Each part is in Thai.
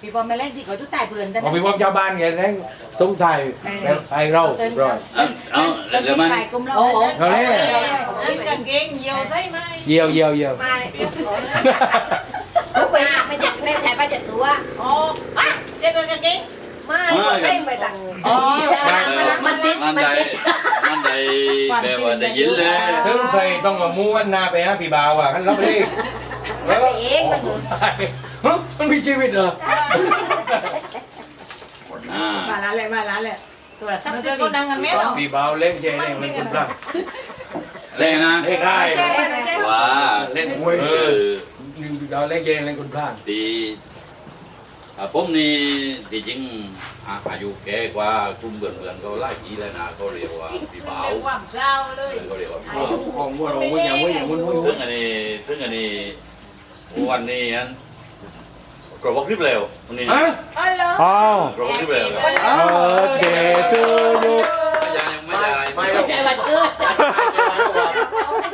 พี่บอลมาเล่นที่เขาจุดตายเพื่อนแต่พอไปพบชาวบ้านไงแรงสมไทยแล้วไทยเราร้อย เอาเอาแล้วเดี๋ยวมันตายกลุ่มเราเขาเล่ Ê, cần ghế nhiều đấy mà เยี่ยวเยี่ยวเยี่ยวลูกไปหาไปจัดแม่ถ่ายไปจัดตัว Ồ, à, chết rồi cần ghế ไม่ไม่ไปตัง Ồ, มันติดมันได้มันได้แบบว่าได้ยินเลยถึงใส่ต้องมาม้วนหน้าไปฮะพี่บ่าวอะขันรับเลยมันไปเองมันอยู่ ฮะมันมีชีวิตเหรออ่า มาแล้วเลยมาแล้วเลยตัวสัก nó จะ chơi con đang ăn mét không? พี่บ่าวเล่นเจเล่นเป็นคนพลาดเล่นนะเล่นได้ Chơi, nó chơi. ว่าเล่นเออเราเล่นเจเล่นคนพลาดดีอ่าผมนี่ที่จริงอ่าอายุแก่กว่ากลุ่มเบื่อนเบื่อนเขาไล่ปีแล้วนะเขาเรียกว่าพี่บ่าว Đừng làm sao đây. เขาเรียกว่าพี่ขอบ่าวงของวัวเราวัวอย่างวัวอย่างวัววัวซึ่งอันนี้ซึ่งอันนี้วันนี้อัน กรอบคลิปเร็ววันนี้ฮะอ๋อเหรออ้าวกรอบคลิปเร็วเดทูยูไม่ได้ไม่ได้ไม่ไม่เราได้ใจวันเกิด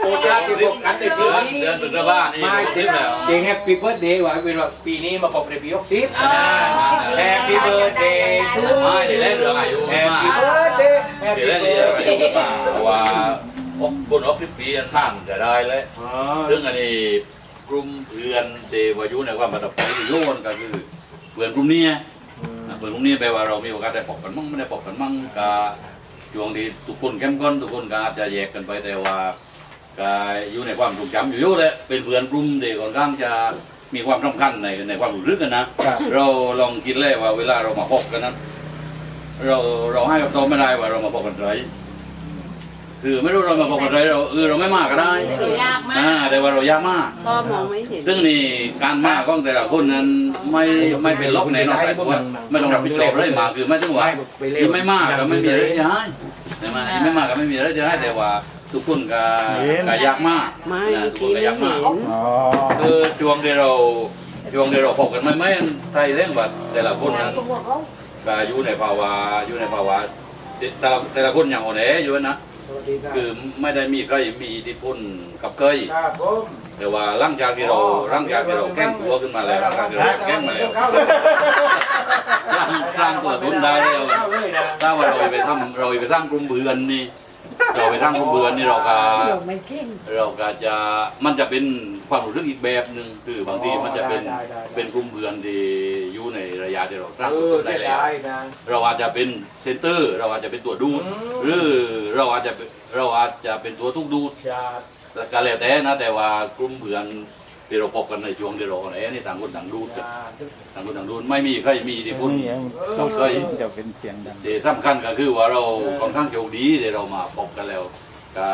โอกาสที่พบกันในปีเดือนนี้เดือนพฤษภานี่ไม่คลิปแล้วจริงแฮปปี้เบิร์ดเดย์ว่าเป็นว่าปีนี้มาพบในปีหกสิบแฮปปี้เบิร์ดเดย์ทูไม่ได้เล่นเรื่องอายุแฮปมาปี้เบิร์ดเดย์แฮปเดี๋ยวปี้เล่นเบิเรื่ร์องดอาเดยุย์มาว่าคนออกคลิปปีสั้นจะได้เลย อ๋อ เรื่องอันนี้ กลุ่มเพื่อนเดวายุในความประทับใจที่โยนก็คือเพื่อนกลุ่มนี้เพื่อนกลุ่มนี้แปลว่าเรามีโอกาสได้พบกันมั่งไม่ได้พบกันมั่งก็ช่วงที่ทุกคนเข้มข้นทุกคนก็อาจจะแยกกันไปแต่ว่าก็อยู่ในความทรงจำอยู่เยอะเลยเป็นเพื่อนกลุ่มเด็กค่อนข้างจะมีความสำคัญในในความรู้สึกกันนะเราลองคิดเลยว่าเวลาเรามาพบกันนั้นเราเราให้คำตอบไม่ได้ว่าเรามาพบกันไร คือไม่รู้เรามาพบกันไรเราเออเราไม่มาก็ได้ยากมากอ่าแต่ว่าเรายากมาก ก็มองไม่เห็นซึ่งนี่การมาของแต่ละคนนั้นไม่ไม่เป็นล็อกในนอกแต่ว่าไม่ต้องรับผิดชอบอะไรมาคือไม่ต้องว่าไปเร็วที่ไม่มากก็ไม่มีอะไรจะให้ใช่ไหมที่ไม่มากก็ไม่มีอะไรจะให้แต่ว่าทุกคนก็ก็ยากมากไม่นะทุกคกินนก็ไม่ยากมากเห็นอ๋อคือช่วงที่เราช่วงที่เราพบกันไม่ไม่ไทยเรื่องว่าแต่ละคนนั้นตัวเขาก็อยู่ในภาวะอยู่ในภาวะแต่ละแต่ละคนอย่างอ่อนแออยู่นะ สวัสดีครับคือไม่ได้มีใครมีอิทธิพลกับเคยครับผมแต่ว่าร่างจากที่เราร่างจากที่เราแข้งตัวขึ้นมาแล้วร่างจากที่เราแข้งมาแล้วเข้าเลยสร้างสร้างตัวตนได้แล้วเข้าเลยนะ ถ้าว่าเราไปทำเราไปสร้างกลุ่มเบือนนี่ เราไปสร้างกลุ่มเบือนนี่เราก็ไม่เก่งเราก็จะมันจะเป็นความรู้สึกอีกแบบหนึ่งคือบางทีมันจะเป็นเป็นกลุ่มเบือนที่อยู่ในระยะที่เราสร้างเอตัวอตนได้ได้แล้วได้นะเราอาจจะเป็นเซนเตอร์ เราอาจจะเป็นตัวดูดอืมหรือเราอาจจะเป็นเราอาจจะเป็นตัวทุกดูดจะแต่ก็แล้วแต่นะแต่ว่ากลุ่มเพื่อน ที่เราพบกันในช่วงที่เราไหนนี่ต่างคนต่างดูดจะต่างคนต่างดูดไม่มีใครมีอิทธิพล นี่ต้องเคย จะเป็นเสียงดัง ที่สำคัญก็คือว่าเราค่อนข้างโชคดีที่เรามาพบกันแล้วก็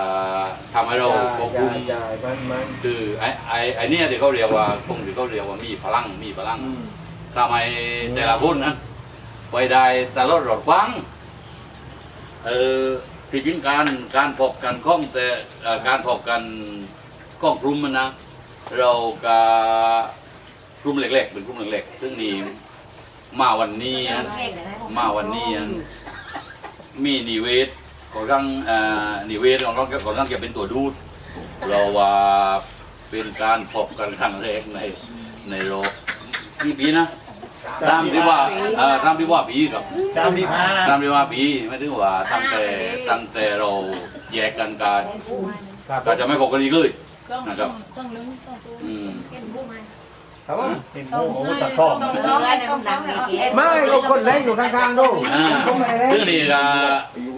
ทำให้เราควบคุมจะมันมันคือไอ้ไอ้ไอ้เนี่ยที่เขาเรียกว่าคงที่เขาเรียกว่ามีพลังมีพลังอืมทำไมแต่ละคนนั้นไปได้ตลอดรอดฟังเออที่จริงการการพบกันข้องแต่เอ่อการพบกันข้องกลุ่มมันนะ เราก็กลุ่มเล็กๆเป็นกลุ่มเล็กๆซึ่งนี่มาวันนี้นะมาวันนี้นะมีนิเวศก่อนข้างเอ่อนิเวศของเราก่อนข้างจะเป็นตัวดูด เราว่าเป็นการพบกันครั้งแรกในในโลกกี่ปีนะตามที่ว่าเอ่อตามที่ว่าปีกับสามสิบห้าตามที่ว่าปีไม่ถึงว่าตั้งแต่ตั้งแต่เราแยกกันกันครับก็จะไม่พบกันอีกเลย ต้องนะครับต้องต้องลึงต้องอืมครับผมเป็นโอ้โหตะคอกต้องซ้อมให้ต้องซ้อมให้ไม่ก็คนเล่นอยู่ข้างๆดูอ่าคนไหนเล่นซึ่งนี่ก็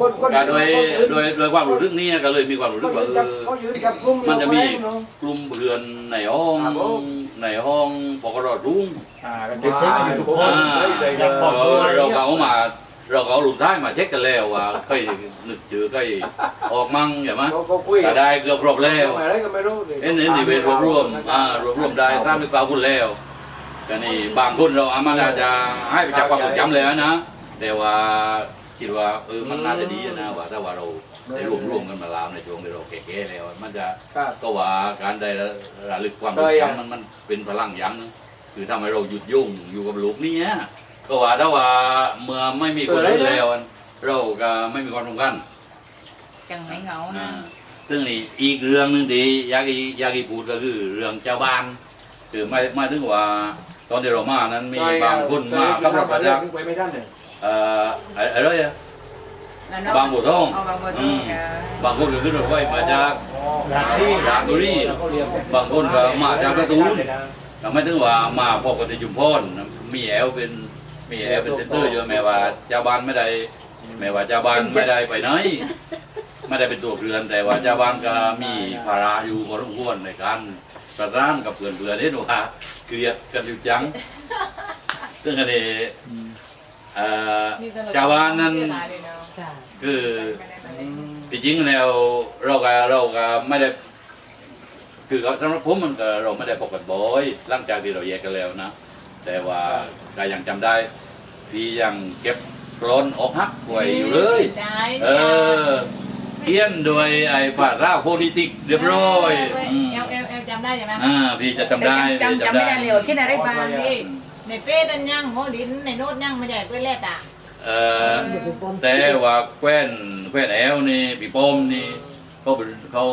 คนคนก็โดยโดยโดยความรู้สึกนี้ก็เลยมีความรู้สึกว่าเออเขาอยู่กับกลุ่มมันจะมีเนาะกลุ่มเพื่อนในห้องครับผมในห้องปกรอรุ่งอ่าก็จะเช็คอยู่ทุกคนอ่าอยากบอกเออเราก็เอามา เราก็เอาหลุมท้ายมาเช็คกันแล้วว่าเคยนึกชื่อเคยออกมั่งใช่ไหมเขาเขาคุยก็ได้เกือบครบแล้วอะไรก็ไม่รู้เอ็นเอ็นดีเวทรวบรวมอ่ารวบรวมได้ตามที่กล่าวคุณแล้วก็นี่บางคนเราอามาอาจจะให้ไปจากความทรงจำเลยนะแต่ว่าคิดว่าเออมันน่าจะดีนะว่าถ้าว่าเราได้รวมรวมกันมาลาวในช่วงที่เราแก่ๆแล้ว มันจะครับก็ว่าการได้ระลึกความทรงจำมันมันเป็นพลังอย่างหนึงคือทำให้เราหยุดยุ่งอยู่กับโลกนี้อะ ก็ว่าถ้าว่าเมื่อไม่มีคนอื่นแล้วเราก็ไม่มีความสำคัญจังไม่เหงาอ่านะซึ่งนี่อีกเรื่องหนึงที่อยากอีอยากอีพูดก็คือเรื่องเจ้าบ้านคือไม่ไม่ถึงว่าตอนที่เรามานั้นมีบางคนมากับรถมาจากไปไม่ได้เนี่ยเอ่ออะไรอะแล้วเนาะบางบัวทองเอาบางบัวทอืองมเออบางคนก็ขึ้นรถไฟมาจากหลักที่ราชบุรีบางคนก็มาจากกระตูนทำไมถึงว่ามาพบกันที่จุมพรมีแอลเป็น มีแอลเป็นเซนเตอร์เยอะแม้ว่าเจ้าบ้านไม่ได้แม้ว่าเจ้าบ้านไม่ได้ไปไหนไม่ได้เป็นตัวเรือนแต่ว่าเจ้าบ้านก็มีภาระอยู่พอสมควรในการประร้านกับเพื่อนเพื่อนนี่หนูฮะเกลียดกันอยู่จังซึ่งอันนี้เอ่อเจ้าบ้านนั้นคือที่จริงแล้วเราก็เราก็ไม่ได้คือสำหรับผมมันก็เราไม่ได้พบกันบ่อยหลังจากที่เราแยกกันแล้วนะ แต่ว่าก็ยังจำได้ พี่ยังเก็บกรอนอกหักไว้อยู่เลยเออเขียนโดยไอ้ผ่าร่าโพลิติกเรียบร้อยอืมเอลเอลเอลจำได้ใช่ไหมอ่าพี่จะจำได้จำพี่จำไม่ได้เลยว่าคิดอะไรบ้างพี่ในเป้ตันยังโหดินในโน้ตยังไม่ใหญ่เป้แรกอะเออแต่ว่าแคว้นแคว้นแอลนี่พี่ป้อมนี่เขาเป็นเขา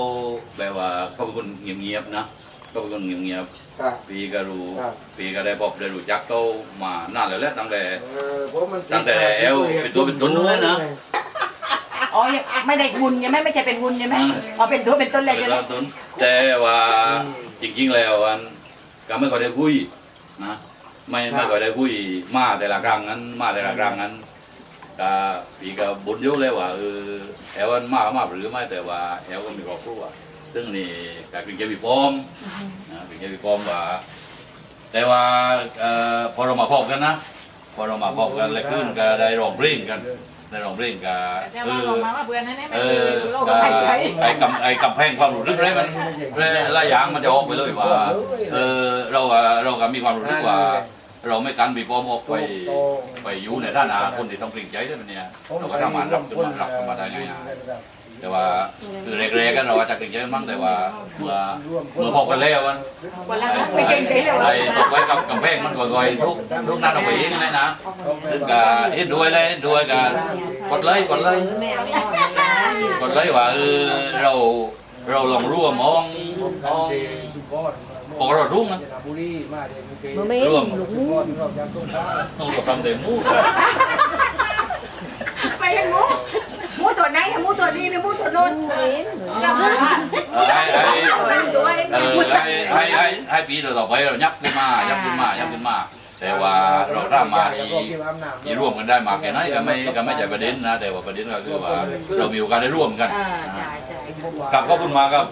แบบว่าเขาเป็นคนเงียบๆนะ เขาเป็นคนเงียบๆครับปีก็รู้ครับปีก็ได้บอกได้รู้จักเขามานานแล้วแหละตั้งแต่ เออผมมันตั้งแต่เอวเป็นตัวเป็นตนนู้นเลยนะ อ๋อยังไม่ได้หุ่นใช่ไหมไม่ใช่เป็นหุ่นใช่ไหมอ๋อเป็นตัวเป็นต้นเลยเป็ใช่นไหมตัวตนแต่ว่าจริงๆแล้วอันก็ไม่ค่อยได้คุยนะไม่ไม่ค่อยได้คุยมาแต่ละครั้งนั้น มาแต่ละครั้งนั้นก็ปีก็บ่นอยุ่เลยว่าเออแอลมันมามาหรือไม่แต่ว่าแอลก็มีครอบครัว ซึ่งนี่ก็เป็นเจ้าพี่ป้อมนะเป็นเจ้าพี่ป้อมว่า แต่ว่าเอ่อพอเรามาพบกันนะ พอเรามาพบกันเลยขึ้นก็ได้ร้องเพลงกันได้ร้องเพลงกันแต่เอว่าอบอกมาว่าเบื่อนั่นแหละไม่เอคืออโลกก็หายใจไอ้กำไอ้กำแพงความรู้สึกอะไรมันหลายอย่างมันจะออกไปเลยว่าเออเราอะเราก็มีความรู้สึกว่า เราไม่กันบีปอมออกไปไปอยู่ในท่านาคนที่ต้องเกรงใจด้วยมันเนี่ยเราก็ทำงานรับขึ้นมารับขึ้นมาได้ง่ายๆแต่ว่าคือแรกๆกันเราอาจจะเกรงใจมั้งแต่ว่าเมื่อเมื่อพบกันแล้วมันวันละไม่เก่งใจเลยไอ้ตกไว้กับกำแพงมันก่อยๆทุกทุกนั้นเอาไปเองเลยนะนึกกะเห็นด้วยเลยเห็นด้วยกันกดเลยกดเลยแม่ไม่นอนนะกดเลยว่าเออเราเราลองร่วมมองมองปกเรารุ่งนะ มันไม่หลุกมูต้องกับทำเต็มมูไปเห็นหมูหมูตัวไหนหมูตัวนี้หรือหมูตัวโน้นเห็นเราไม่รู้ให้ให้สั่งตัวได้เออให้ให้ให้ให้ปีต่อๆไปเรายับขึ้นมายับขึ้นมายับขึ้นมา แต่ว่าเราถ้ามาที่ที่ร่วมกันได้มากแค่ไหนก็ไม่ก็ไม่ใช่ประเด็นนะ แต่ว่าประเด็นก็คือว่าเรามีโอกาสได้ร่วมกันอ่าใช่ใช่กับขอบคุณมาครับ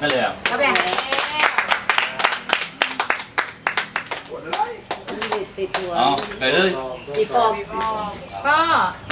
นั่นเลยอะก็แบ ติดตัวอ๋อไปเลย ปีปอมก็